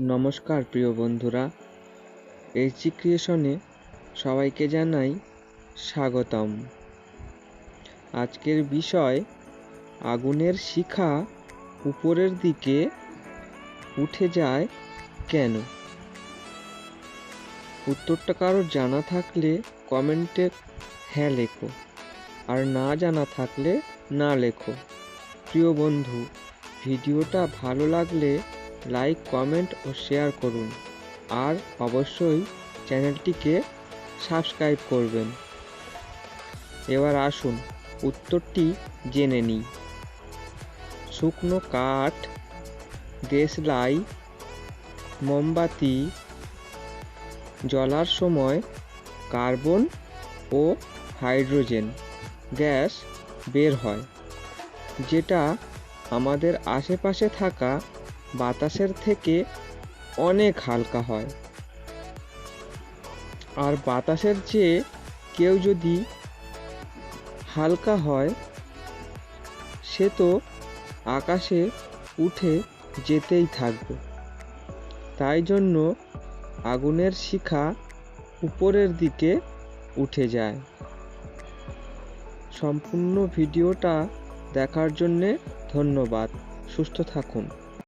নমস্কার প্রিয় বন্ধুরা এইচজি ক্রিয়েশনে সবাইকে জানাই স্বাগতম। আজকের বিষয়, আগুনের শিখা উপরের দিকে উঠে যায় কেন? উত্তরটা কারোর জানা থাকলে কমেন্টে হ্যাঁ লেখো, আর না জানা থাকলে না লেখো। প্রিয় বন্ধু, ভিডিওটা ভালো লাগলে লাইক, কমেন্ট ও শেয়ার করুন। আর অবশ্যই চ্যানেলটিকে সাবস্ক্রাইব করবেন। এবার আসুন উত্তরটি জেনে নিই। শুকনো কাঠ, দেশলাই, মোমবাতি, জ্বলার সময় কার্বন ও হাইড্রোজেন গ্যাস বের হয়, যেটা আমাদের আশেপাশে থাকা বাতাসের থেকে অনেক হালকা হয়। আর বাতাসের চেয়ে কেউ যদি হালকা হয়, সে তো আকাশে উঠে যেতেই থাকবে। তাই জন্য আগুনের শিখা উপরের দিকে উঠে যায়। সম্পূর্ণ ভিডিওটা দেখার জন্যে ধন্যবাদ। সুস্থ থাকুন।